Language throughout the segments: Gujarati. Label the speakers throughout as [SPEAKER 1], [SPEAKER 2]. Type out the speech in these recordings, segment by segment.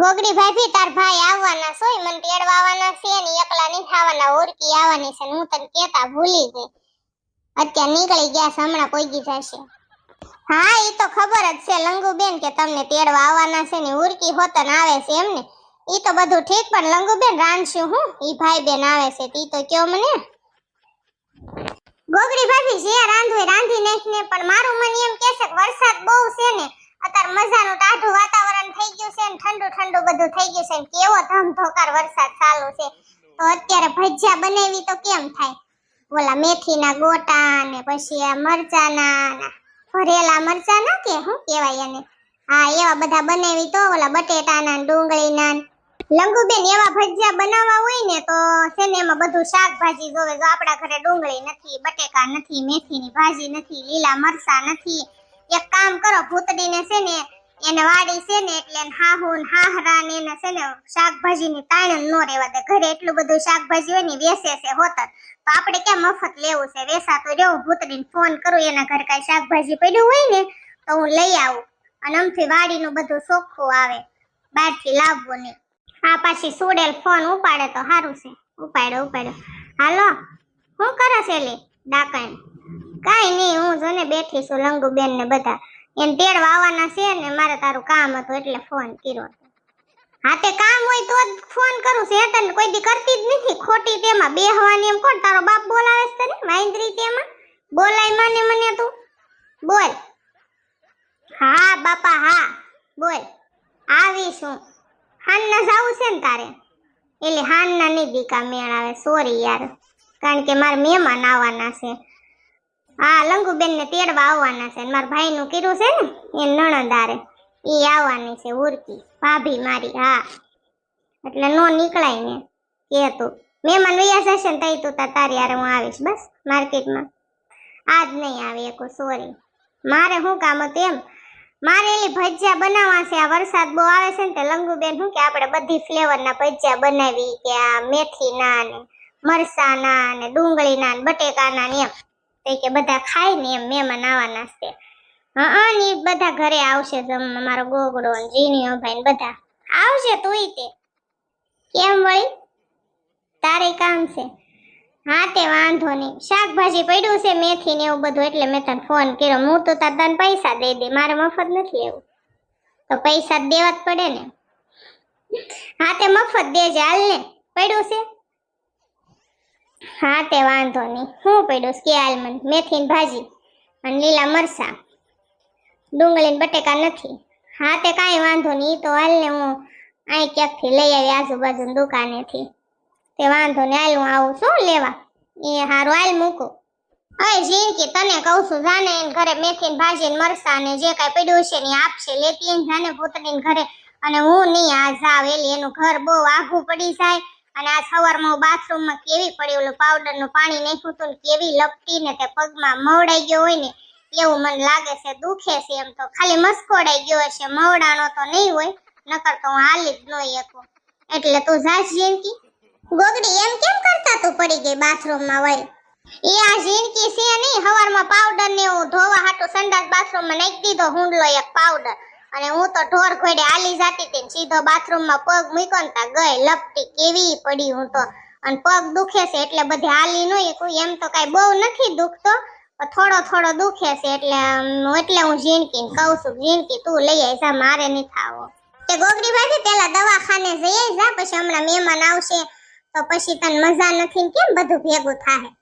[SPEAKER 1] ગોગડી ભાભી તાર ભાઈ આવવાના સોય મને તેડવા આવવાના છે ને એકલા નહીં ખાવાના ઓરકી આવવાની છે હું તને કેતા ભૂલી ગઈ. અત્યારે નીકળી ગયા છે, હમણાં દી જશે. હા એ તો ખબર જ છે લંગુબેન કે તમને તેડવા આવવાના છે ને ઉરકી હોતન આવે છે એમને. ઈ તો બધું ઠીક, પણ લંગુબેન રાંધશું હું? ઈ ભાઈ બેન આવે છે તી તો કયો મને? ગોગડી ભાભી જે રાંધવે રાંધી નાખ ને પણ મારું મન એમ કે છે વરસાદ બહુ છે ને, અત્યારે મજાનું ટાઢું વાતાવરણ થઈ ગયું છે ને ઠંડુ ઠંડુ બધું થઈ ગયું છે ને કેવો ધમધોકાર વરસાદ ચાલુ છે. તો અત્યારે ભજીયા બનાવી તો કેમ થાય? ઓલા મેથીના ગોટા ને પછી આ મરચાના ભરેલા મરચા ના કે શું કહેવાય એને? હા, એવા બધા બનાવી તો ઓલા બટેટાના ડુંગળીના લંગુબેન, એવા ભજીયા બનાવવા હોય ને તો છે ને એમાં બધું શાકભાજી જોવે જો આપણા ઘરે ડુંગળી નથી, બટેકા નથી, મેથીની ભાજી નથી, લીલા મરચા નથી. એક કામ કરો, ભૂતડીને છે ને એને વાડી છે ને એટલે હાહુ ને હાહરા ને એને છે ને શાકભાજીની તાણ નો રહેવા દે. ઘરે એટલું બધું શાકભાજી હોય ને વેસે છે હોતર તો આપણે ક્યાં મફત લેવું છે? વેસાતું રહેવું ભૂતડીને ફોન કરું, એના ઘર કાંઈ શાકભાજી પડ્યું હોય ને તો હું લઈ આવું. અને આમથી વાડીનું બધું ચોખ્ખું આવે. બહારથી લાવવું નહીં. આ પાછી સુડેલ ફોન ઉપાડે તો સારું છે. ઉપાડ્યો ઉપાડ્યો. હાલો, શું કરે છે લે? ડાકણ કાંઈ નહીં, હું જો ને બેઠી છું લંગુબેન ને બધા. એને તેડવા વાવવાના છે ને મારે તારું કામ હતું એટલે ફોન કર્યો હા તે કામ હોય તો જ ફોન કરું છે તને કોઈ દી કરતી જ નથી. ખોટી તેમાં બેહવાની એમ કોણ? તારો બાપ બોલાવે છે તને? વાંદરી તેમાં? બોલાય મને મને તું? બોલ. હા, બાપા, હા. બોલ. આવીશ હું. હાનના જાવું છે ને તારે? એટલે હાનના નહીં દીકા મેળ આવે. સોરી યાર. કારણ કે મારે મહેમાન આવવાના છે. હા લંગુબેન ને તેડવા આવવાના છે મારા ભાઈનું કીધું છે ને એ નણંદારે. એ આવવાની છે ઉર્કી, ભાભી મારી, હા. એટલે નો નીકળાય ને, કે તું. મહેમાન વૈયા જશે ને તઈ તું તારી યારે હું આવીશ, બસ, માર્કેટમાં. આજ નહીં આવી એકું સોરી. મારે શું કામ હતું એમ? મારે એલી ભજીયા બનાવવા છે, આ વરસાદ બહુ આવે છે ને તે લંગુબેન શું કે આપણે બધી ફ્લેવરના ભજીયા બનાવી કે આ મેથીના ને મરસાના ને ડુંગળીના ને બટેકાના ને એમ. તે કે બધા ખાય ને એમ મહેમાન આવવાના છે. હા ને બધા ઘરે આવશે મારો ગોગડો ને જીણીઓ ભાઈ બધા. આવશે તુંય તે. કેમ વળી? તારે કામ છે. હા, તે વાંધો નહીં શાકભાજી પડ્યું છે, મેથી ને એવું બધું, એટલે મેં તને ફોન કર્યો. હું તો તાર તને પૈસા દઈ દે, મારે મફત નથી એવું. તો પૈસા દેવા જ પડે ને. હા, તે મફત દેજે, હાલ ને. પડ્યું છે? હા, તે વાંધો નહીં. હું પડ્યું કે આલમંડ મને મેથી ભાજી અને લીલા મરસા ડુંગળીને બટેકા નથી. હા, તે કાંઈ વાંધો નહીં. તો હાલને હું અહીં ક્યાંકથી લઈ આવી આજુબાજુ દુકાનેથી. તે વાંધો ને હાલ હું આવું. છું લેવા? એ હારું, હાલ મૂકું. અય જીનકી તને કહું છું, જાને એને ઘરે મેથી ભાજી ને મરસા ને જે કાંઈ પડ્યું છે ને આપશે. લેતી જાને પોતાની ઘરે. અને હું નહીં, આ જાવ, એલી, એનું ઘર બહુ આઘું પડી જાય. અને આ સવારમાં હું બાથરૂમમાં કેવી પડી ઓલું પાવડરનું પાણી નાખ્યું હતું કેવી લપટી ને તે પગમાં મવડાઈ ગયો હોય ને એવું મને લાગે છે, દુખે છે એમ તો. ખાલી મસ્કોડાઈ ગયો હશે મવડાનો તો નહીં હોય, નકર તો હું હાલી જ ન એકું એટલે તું જાશ જિંદગી ગોગડી, એમ કેમ કરતા તું પડી ગઈ બાથરૂમમાં વળી? એ આ જિંદગી છે નહીં હવારમાં પાવડર ને એવું ધોવા હાટું સંડાસ બાથરૂમમાં નાખી દીધો હુંડલો એક પાવડર અને હું તો ઢોર ઘોડે આલી જાતી હતી સીધો બાથરૂમમાં પગ મૂક્યો ને તા ગઈ, લપટી કેવી પડી હું તો. અને પગ દુખે છે એટલે બધી હાલી નહીં એમ તો કાંઈ બહુ નથી દુખતો થોડો થોડો દુખે છે એટલે એટલે હું ઝીણકીને કહું છું જીણકી તું લઈ આવી જા, મારે નહીં થાવો તે ગોગડી ભાભી પેલા દવાખાને જઈએ જા, પછી હમણાં મહેમાન આવશે, તો પછી તને મજા નથી કેમ બધું ભેગું થાય?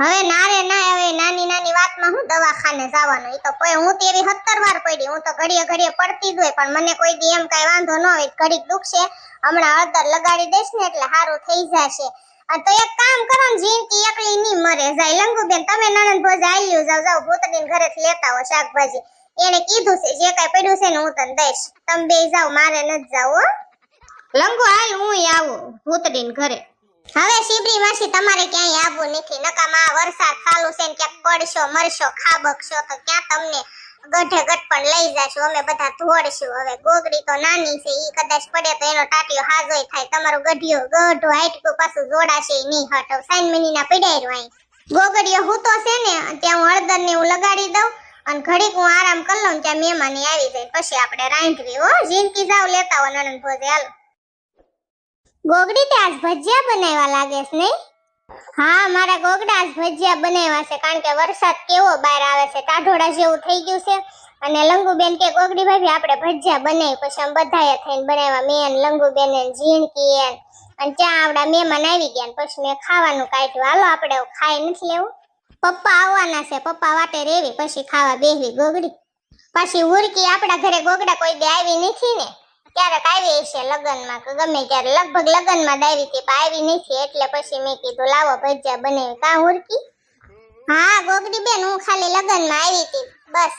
[SPEAKER 1] હવે નારે ના, હવે નાની નાની વાતમાં હું દવાખાને જવાનું? એ તો કોઈ, હું તેવી સત્તર વાર પડી, હું તો ઘડીએ ઘડીએ પડતી જ હોય, પણ મને કોઈ દી એમ કઈ વાંધો ન હોય, ઘડીક દુખશે, હમણાં હળદર લગાડી દઈશ ને એટલે સારું થઈ જશે. અને તો એક કામ કરો ને જીનકી એકલી નહીં મરે જાય. લંગુબેન, તમે નણંદ ભોજ આલ્યું જાવ જાવ, ભૂતડીને ઘરે લેતા હો શાકભાજી. એને કીધું છે, જે કાઈ પડ્યું છે ને હું તને દઈશ. તમે બે જાવ મારે નથી જાવ, હો. લંગુ, હાલ હું આવું, ભૂતડીને ઘરે. હવે શિબરી માસી તમારે ક્યાંય આવવું નથી. નકામાં વરસાદ ચાલુ છે ને ક્યાંક પડશો, મરશો, ખાબકશો, તો ક્યાં તમને ગઢે ગઢ પણ લઈ જશું. અમે બધા ધોડશું હવે ગોગડી તો નાની છે, ઈ કદાચ પડે તો એનો ટાટિયો હાજોય થાય. તમારું ગઢિયો ગઢું હાઈટકું પાછું જોડાશે નહીં હટો સાઈન મહિના પડાયરું અહીં ગોગડીયો હું તો છે ને, ત્યાં હું હળદર ને હું લગાડી દઉં અને ઘડીક હું આરામ કરી લઉં ત્યાં મહેમાની આવી જાય. પછી આપણે રાંધવી હો. જિંદગી જાવ લેતા હો નણંદ ભોજે. હાલો. ગોગડી તે આજ ભજીયા બનાવવા લાગે છે નહીં? હા, મારા ગોગડા આજ ભજીયા બનાવ્યા છે કારણ કે વરસાદ કેવો બહાર આવે છે, ટાઢોળા જેવું થઈ ગયું છે. અને લંગુબેન કે, ગોગડી ભાભી, આપણે ભજીયા બનાવી પછી આમ બધાએ થઈને બનાવ્યા. મેં લંગુબેન ઝીણકી એન અને ત્યાં આવડા મહેમાન આવી ગયા પછી મેં ખાવાનું કાઢ્યું. હાલો, આપણે ખાઈ નથી લેવું. પપ્પા આવવાના છે, પપ્પા વાટે રેવી, પછી ખાવા બેહવી ગોગડી. પાછી ઉરકી આપણા ઘરે ગોગડા કોઈ દે આવી નથી ને. ક્યારેક આવી હશે લગ્નમાં, કે ગમે ત્યારે. લગભગ લગ્નમાં દાવી હતી પણ આવી નથી, એટલે પછી મેં કીધું, લાવો ભજીયા બનાવી કા ઉરકી હા, ગોગડી બેન, હું ખાલી લગ્નમાં આવી હતી. બસ,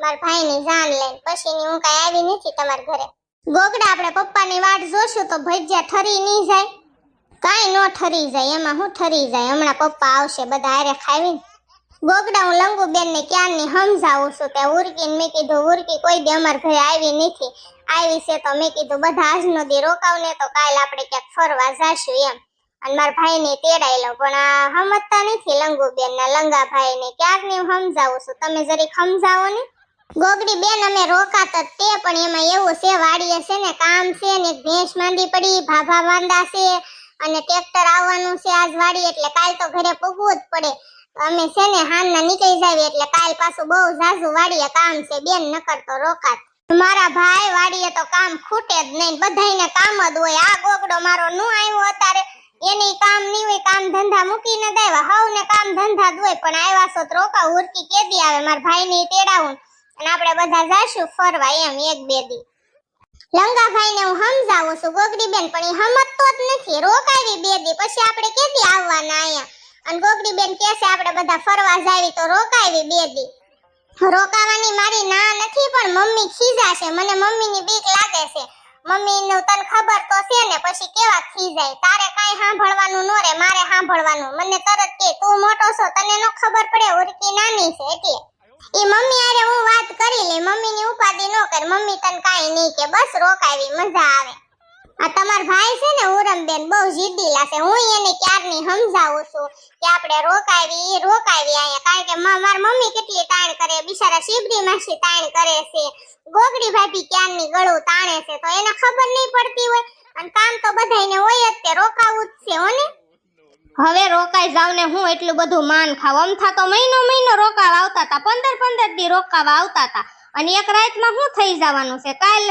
[SPEAKER 1] મારા ભાઈની જાન લઈને. પછીની હું કાંઈ આવી નથી તમારા ઘરે. ગોગડા, આપણે પપ્પાની વાટ જોશું તો ભજીયા ઠરી નહીં જાય. કાંઈ નો ઠરી જાય, એમાં હું ઠરી જાય? હમણાં પપ્પા આવશે, બધા હારે ખાવીને. ગોગડા હું લંગુબેન ને ક્યારની સમજાવું છું તે ઉરકીને મેં કીધું, ઉરકી, કોઈ દી અમારા ઘરે આવી નથી. આવી છે તો મેં કીધું, બધા આજનો દી રોકાવ ને તો કાલ આપણે ક્યાંક ફરવા જાશું એમ. અને મારા ભાઈને તેડાઈ લઉં પણ આ સમજતા નથી લંગુબેન ના લંગાભાઈ ને ક્યારની હું સમજાવું છું? તમે જરીક સમજાવો ને ગોગડી બેન અમે રોકાતા તે, પણ એમાં એવું છે, વાડીએ છે ને, કામ છે ને ભેંસ માંડી પડી, ભાભા માંદા છે, અને ટ્રેક્ટર આવવાનું છે આજ વાડી એટલે કાલ તો ઘરે પૂગવું જ પડે. અમે છે ને હાલના નીકળી જાવી એટલે કાલ પાછું બહુ ઝાઝું વાડીએ કામ છે, બેન નકર તો રોકાત. મારા ભાઈ વાડીએ તો કામ ખૂટે જ નહીં, બધાયને કામ જ હોય. આ ગોગડો મારો નું આવ્યો અત્યારે. એને કામ નહીં હોય, કામ ધંધા મૂકીને દેવા હવને કામ ધંધા જ હોય, પણ આવ્યા છો તો રોકા કેદી આવે, મારા ભાઈને તેડાવું. અને આપણે બધા જાશું ફરવા એમ, એક બે દી. લંગાભાઈને હું સમજાવું છું ગોગડી બેન પણ એ સમજતો જ નથી. રોકાવી બે દી, પછી આપણે કેદી આવવાના અહીંયા? અને ગોગડી બેન કહે છે, આપણે બધા ફરવા જાવી. તો રોકાવી બે દી. રોકાવાની મારી ના નથી, પણ મમ્મી ખીજાશે મને મમ્મીની બીક લાગે છે. મમ્મી નું તને ખબર તો છે ને, પછી કેવા ખીજાય? તારે કાઈ સાંભળવાનું નો રે મારે સાંભળવાનું. મને તરત કે તું મોટો છો, તને નો ખબર પડે, ઉરકી નાની છે એટલે એ મમ્મી આરે હું વાત કરી લે મમ્મીની ઉપાધિ ન કર. મમ્મી તને કાઈ નહીં કે, બસ રોકાવી, મજા આવે. આ તમાર ભાઈ છે ને, ઉરમબેન, બહુ જીદી છે. હું એને ક્યારની સમજાવું છું કે આપણે રોકાવી રોકાવી અહીંયા. કારણ કે મારી મમ્મી કેટલી તાણ કરે, બિચારા શિબરી માસી તાણ કરે છે. ગોગડી ભાભી ક્યારની ગળું તાણે છે, તો એને ખબર નહીં પડતી હોય. અને કામ તો બધાને હોય જ તે, રોકાવું જ છે હો ને
[SPEAKER 2] હવે રોકાઈ જાવ ને હું એટલું બધું માન ખાવ. અમથા તો મહિનો મહિનો રોકાવા આવતા હતા, પંદર પંદર દી રોકાવા આવતા હતા. અને એક રાતમાં શું થઈ જવાનું છે? કાલ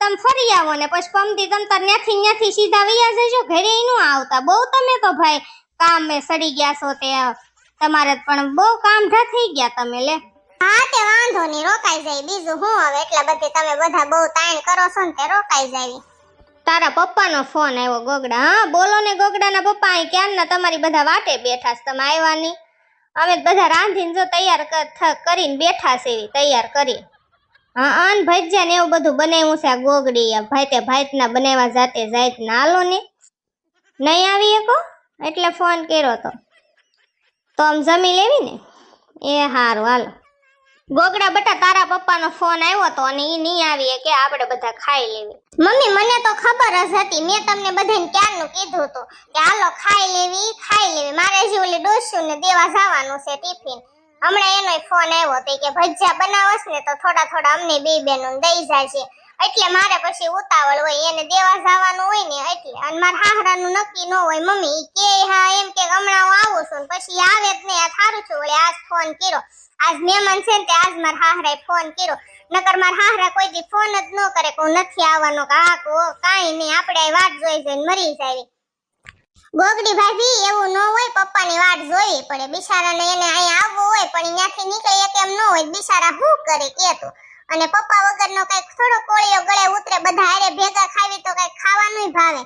[SPEAKER 2] તમે ફરી આવો ને પછી પમતી તમ તાર ન્યાથી ન્યાથી સીધા વૈયા જજો. ઘરે ન આવતા. બહુ તમે તો ભાઈ કામે સડી ગયા છો તે. તમારે પણ બહુ કામ ઢા થઈ ગયા તમે લે.
[SPEAKER 1] હા તે વાંધો નહીં રોકાઈ જાય. બીજું હું હવે? એટલા બધે તમે બધા બહુ તાણ કરો છો ને તે રોકાઈ જાય.
[SPEAKER 2] તારા પપ્પાનો ફોન આવ્યો ગોગડા. હા બોલો ને ગોગડાના પપ્પા અહીં ક્યારના તમારી બધા વાટે બેઠા છે. તમે આવ્યા નહીં. અમે બધા રાંધીને જો તૈયાર કરીને બેઠા છે એવી તૈયાર કરી. હા, અન ને એવું બધું બનાવ્યું છે આ ગોગડી. આ ભાઈ તે ભાઈતના બનાવ્યા જાતે જાત ના હાલો ને. નહીં આવી શકો? એટલે ફોન કર્યો તો. તો આમ જમી લેવી ને? એ સારું હાલો. ગોગડા બટા તારા પપ્પાનો ફોન આવ્યો તો અને એ નહીં આવીએ કે આપણે બધા ખાઈ લેવી.
[SPEAKER 1] મમ્મી, મને તો ખબર જ હતી. મેં તમને બધાને ક્યારનું કીધું હતું કે હાલો ખાઈ લેવી ખાઈ લેવી. મારે જે ઓલી ડોસ્યું ને દેવા જવાનું છે ટિફિન. હમણાં એનો ફોન આવ્યો હતો કે, ભજીયા બનાવસ ને તો થોડા થોડા અમને બે બેનો દઈ જાય એટલે મારે પછી ઉતાવળ હોય, એને દેવા જવાનું હોય ને એટલે, અને મારા હાહરાનું નક્કી ન હોય, મમ્મી કે હા, એમ કે હમણાં હું આવું છું પછી આવે જ નહીં આ થારું છું. વળી આજ ફોન કર્યો. આજ મહેમાન છે ને તે આજ મારા હાહરાએ ફોન કર્યો. નકર મારા હાહરા કોઈ દી ફોન જ ન કરે કે હું નથી આવવાનો, કે હા કાંઈ નહીં, આપણે વાટ જોઈ જઈને મરી જાય ગોગડી ભાભી, એવું ન હોય, પપ્પાની વાટ જોવી પડે. બિચારાને એને અહીં આવવું હોય, પણ ત્યાંથી નીકળી કેમ ન હોય બિચારા શું કરે કે અને પપ્પા વગરનો કંઈક થોડો કોળિયો ગળે ઉતરે, બધા હારે ભેગા ખાવી તો કંઈક ખાવાનું ભાવે.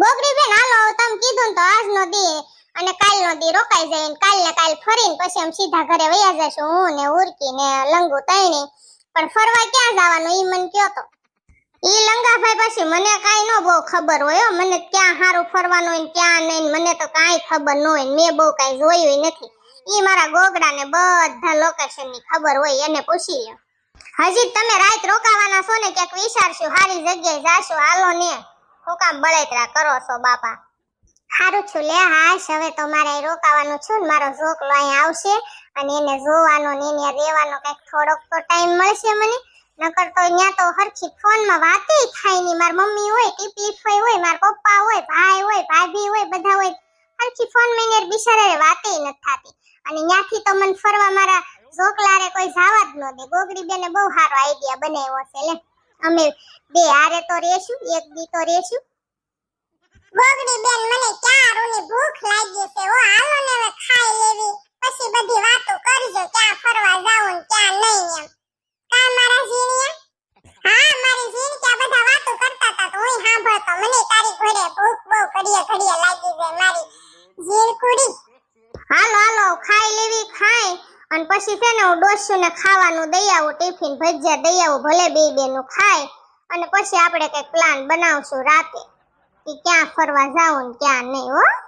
[SPEAKER 1] ગોગડી બેન, હાલો તમે કીધું તો આજ આજનો દી. અને કાલ નો દી રોકાઈ જાય ને કાલ ને કાલ ફરીને પછી આમ સીધા ઘરે વયા જશું હું ને ઉરકી ને લંગુ તૈણી. પણ ફરવા ક્યાં જવાનું, ઈ મન કયો તો? ઈ લંગાભાઈ પછી મને કાંઈ ન બહુ ખબર હોય મને ક્યાં સારું ફરવાનું હોય ક્યાં નહીં મને તો કાંઈ ખબર ન હોય મેં બહુ કાંઈ જોયું નથી. એ મારા ગોગડાને બધા લોકેશનની ખબર હોય એને પૂછી લો હજી તમે રાત રોકાવાના છો ને ક્યાંક વિચારશું સારી જગ્યાએ જાશું, હાલો ને. કામ બળેતરા કરો છો બાપા? સારું છું લે, હાશ. હવે તો મારે રોકાવાનું છું ને મારો ઝોકલો અહીંયા આવશે અને એને જોવાનો ને એને રહેવાનો કંઈક થોડોક તો ટાઈમ મળશે મને. નકર તો અહીંયા તો હરખી ફોનમાં વાતે થાય નહીં. માર મમ્મી હોય ટીપલી ફઈ હોય, માર પપ્પા હોય, ભાઈ હોય, ભાભી હોય, બધા હોય. હરખી ફોનમાં એને બિચારા વાતે નથી થતી. અને ત્યાંથી તો મને ફરવા મારા ઝોકલારે કોઈ જવા જ ન દે. ગોગડી બેને બહુ સારો આઈડિયા બનાવ્યો છે, લે. અમે બે હારે તો રેશું, એક દી તો રેશું. ગોગડી બેન મને ક્યારોની ભૂખ લાગી છે? ઓ હાલો ને હવે ખાઈ લેવી. પછી બધી વાતો કરજો, ક્યાં ફરવા જાવું ક્યાં નહીં એમ. તો ને ખાવાનું દઈ આવું, ટિફિન ભજીયા દઈ આવું, ભલે બે બેનું ખાય. અને પછી આપણે કંઈક પ્લાન બનાવશું રાતે. કે ક્યાં ફરવા ને ક્યાં નહીં, હો?